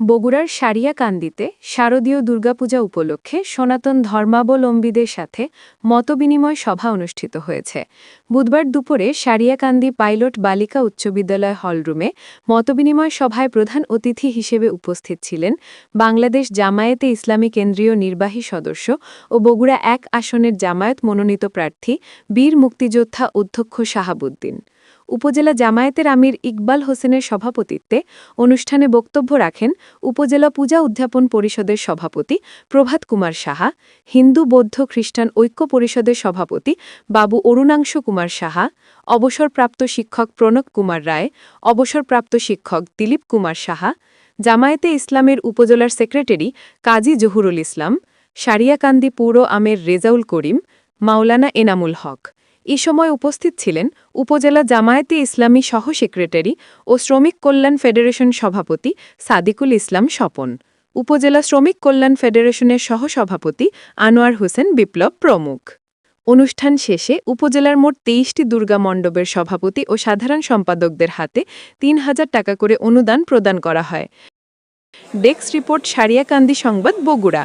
বগুড়ার সারিয়াকান্দিতে শারদীয় দুর্গাপূজা উপলক্ষে সনাতন ধর্মাবলম্বীদের সাথে মতবিনিময় সভা অনুষ্ঠিত হয়েছে। বুধবার দুপুরে সারিয়াকান্দি পাইলট বালিকা উচ্চ বিদ্যালয় হলরুমে মতবিনিময় সভায় প্রধান অতিথি হিসেবে উপস্থিত ছিলেন বাংলাদেশ জামায়াতে ইসলামী কেন্দ্রীয় নির্বাহী সদস্য ও বগুড়া এক আসনের জামায়াত মনোনীত প্রার্থী বীর মুক্তিযোদ্ধা অধ্যক্ষ শাহাবুদ্দিন। উপজেলা জামায়াতের আমির ইকবাল হোসেনের সভাপতিত্বে অনুষ্ঠানে বক্তব্য রাখেন উপজেলা পূজা উদ্যাপন পরিষদের সভাপতি প্রভাত কুমার সাহা, হিন্দু বৌদ্ধ খ্রিস্টান ঐক্য পরিষদের সভাপতি বাবু অরুণাংশ কুমার সাহা, অবসরপ্রাপ্ত শিক্ষক প্রণব কুমার রায়, অবসরপ্রাপ্ত শিক্ষক দিলীপ কুমার সাহা, জামায়াতে ইসলামের উপজেলার সেক্রেটারি কাজী জহুরুল ইসলাম, সারিয়াকান্দি পৌর আমের রেজাউল করিম, মাওলানা এনামুল হক। এ সময় উপস্থিত ছিলেন উপজেলা জামায়াতে ইসলামী সহ সেক্রেটারি ও শ্রমিক কল্যাণ ফেডারেশন সভাপতি সাদিকুল ইসলাম স্বপন, উপজেলা শ্রমিক কল্যাণ ফেডারেশনের সহসভাপতি আনোয়ার হোসেন বিপ্লব প্রমুখ। অনুষ্ঠান শেষে উপজেলার মোট তেইশটি দুর্গা মণ্ডপের সভাপতি ও সাধারণ সম্পাদকদের হাতে তিন হাজার টাকা করে অনুদান প্রদান করা হয়। ডেস্ক রিপোর্ট সারিয়াকান্দি সংবাদ বগুড়া।